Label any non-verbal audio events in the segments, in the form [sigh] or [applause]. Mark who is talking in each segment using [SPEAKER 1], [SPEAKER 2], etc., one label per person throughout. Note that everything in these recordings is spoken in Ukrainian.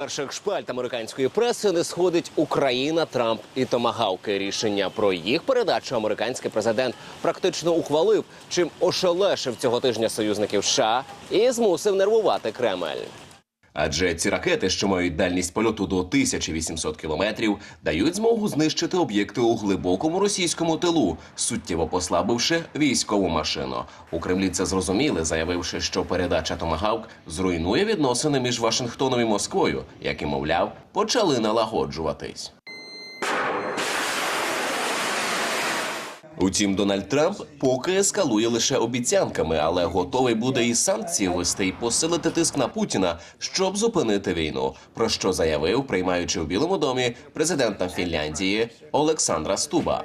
[SPEAKER 1] Перших шпальт американської преси не сходить Україна, Трамп і Томагавки. Рішення про їх передачу американський президент практично ухвалив, чим ошелешив цього тижня союзників США і змусив нервувати Кремль. Адже ці ракети, що мають дальність польоту до 1800 кілометрів, дають змогу знищити об'єкти у глибокому російському тилу, суттєво послабивши військову машину. У Кремлі це зрозуміли, заявивши, що передача Томагавк зруйнує відносини між Вашингтоном і Москвою, які, мовляв, почали налагоджуватись. Утім, Дональд Трамп поки ескалує лише обіцянками, але готовий буде і санкції ввести і посилити тиск на Путіна, щоб зупинити війну. Про що заявив, приймаючи у Білому домі президента Фінляндії Олександра Стуба.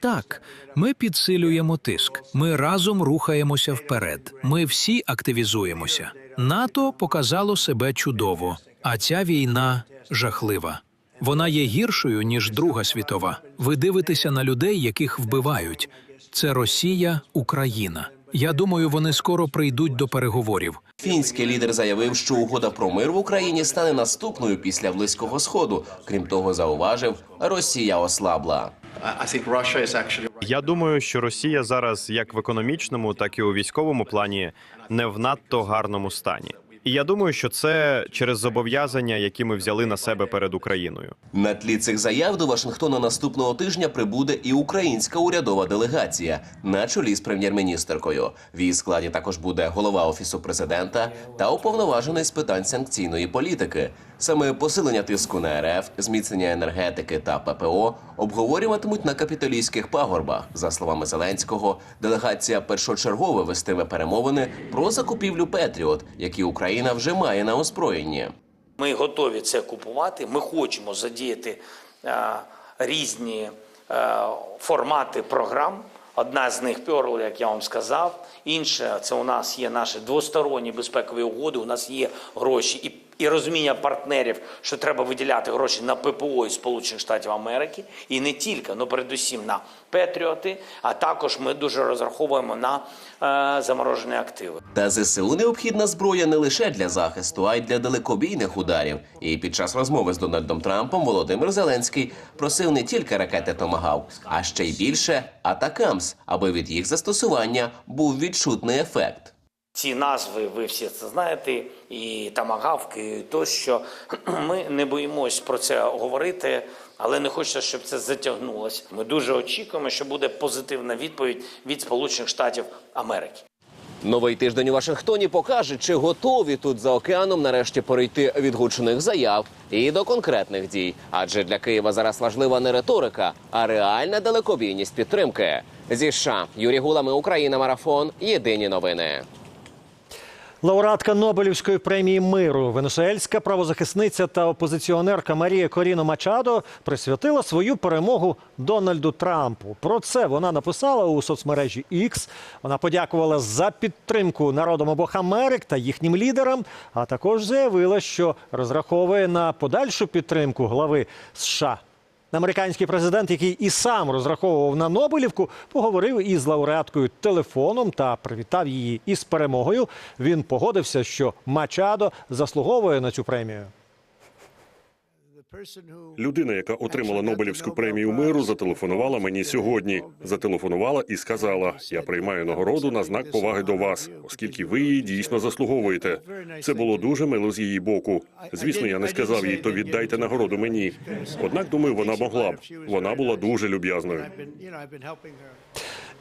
[SPEAKER 2] Так, ми підсилюємо тиск. Ми разом рухаємося вперед. Ми всі активізуємося. НАТО показало себе чудово, а ця війна жахлива. Вона є гіршою ніж Друга світова. Ви дивитеся на людей, яких вбивають. Це Росія, Україна. Я думаю, вони скоро прийдуть до переговорів.
[SPEAKER 1] Фінський лідер заявив, що угода про мир в Україні стане наступною після близького сходу. Крім того, зауважив, Росія ослабла.
[SPEAKER 3] Я думаю, що Росія зараз як в економічному, так і у військовому плані не в надто гарному стані. І я думаю, що це через зобов'язання, які ми взяли на себе перед Україною.
[SPEAKER 1] На тлі цих заяв до Вашингтона наступного тижня прибуде і українська урядова делегація на чолі з прем'єр-міністеркою. В її складі також буде голова офісу президента та уповноважений з питань санкційної політики. Саме посилення тиску на РФ, зміцнення енергетики та ППО обговорюватимуть на капітолійських пагорбах. За словами Зеленського, делегація першочергово вестиме перемовини про закупівлю Петріот, які Україна вже має на озброєнні.
[SPEAKER 4] Ми готові це купувати. Ми хочемо задіяти е, різні е, формати програм. Одна з них Pearl, як я вам сказав. Інша це у нас є наші двосторонні безпекові угоди. У нас є гроші і, і розуміння партнерів, що треба виділяти гроші на ППО із Сполучених Штатів Америки, і не тільки, але передусім на Петріоти. А також ми дуже розраховуємо на е, заморожені активи.
[SPEAKER 1] Та ЗСУ необхідна зброя не лише для захисту, а й для далекобійних ударів. І під час розмови з Дональдом Трампом Володимир Зеленський просив не тільки ракети Томагавк, а ще й більше Атакамс, аби від їх застосування був відчутний ефект.
[SPEAKER 4] Ці назви ви всі це знаєте, і тамагавки, і тощо. [clears throat] Ми не боїмось про це говорити, але не хочеться, щоб це затягнулося. Ми дуже очікуємо, що буде позитивна відповідь від Сполучених Штатів Америки.
[SPEAKER 1] Новий тиждень у Вашингтоні покаже, чи готові тут за океаном нарешті перейти від гучних заяв і до конкретних дій. Адже для Києва зараз важлива не риторика, а реальна далекобійність підтримки. Зі США Юрій Гулами, Україна, марафон. Єдині новини.
[SPEAKER 5] Лауреатка Нобелівської премії миру, венесуельська правозахисниця та опозиціонерка Марія Коріно Мачадо присвятила свою перемогу Дональду Трампу. Про це вона написала у соцмережі X. Вона подякувала за підтримку народам обох Америк та їхнім лідерам, а також заявила, що розраховує на подальшу підтримку глави США. Американський президент, який і сам розраховував на Нобелівку, поговорив із лауреаткою телефоном та привітав її із перемогою. Він погодився, що Мачадо заслуговує на цю премію.
[SPEAKER 6] Людина, яка отримала Нобелівську премію миру, зателефонувала мені сьогодні. Зателефонувала і сказала: Я приймаю нагороду на знак поваги до вас, оскільки ви її дійсно заслуговуєте. Це було дуже мило з її боку. Звісно, я не сказав їй, то віддайте нагороду мені. Однак, думаю, вона могла б. Вона була дуже люб'язною.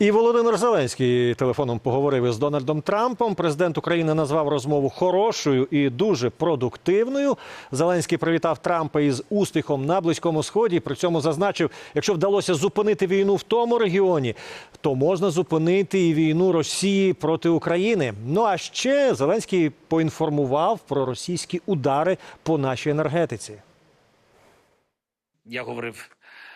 [SPEAKER 5] І Володимир Зеленський телефоном поговорив із Дональдом Трампом. Президент України назвав розмову хорошою і дуже продуктивною. Зеленський привітав Трампа із успіхом на близькому сході. При цьому зазначив, якщо вдалося зупинити війну в тому регіоні, то можна зупинити і війну Росії проти України. Ну а ще Зеленський поінформував про російські удари по нашій енергетиці.
[SPEAKER 4] Я говорив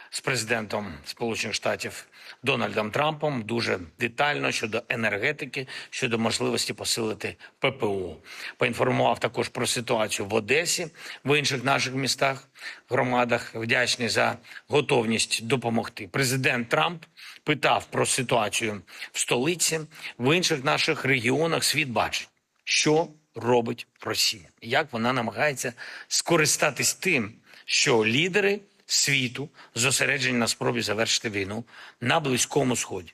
[SPEAKER 4] з президентом Сполучених Штатів Дональдом Трампом дуже детально щодо енергетики, щодо можливості посилити ППО. Поінформував також про ситуацію в Одесі, в інших наших містах, громадах. Вдячний за готовність допомогти. Президент Трамп питав про ситуацію в столиці, в інших наших регіонах. Світ бачить, що робить Росія, як вона намагається скористатись тим, що лідери світу зосереджені на спробі завершити війну на близькому сході.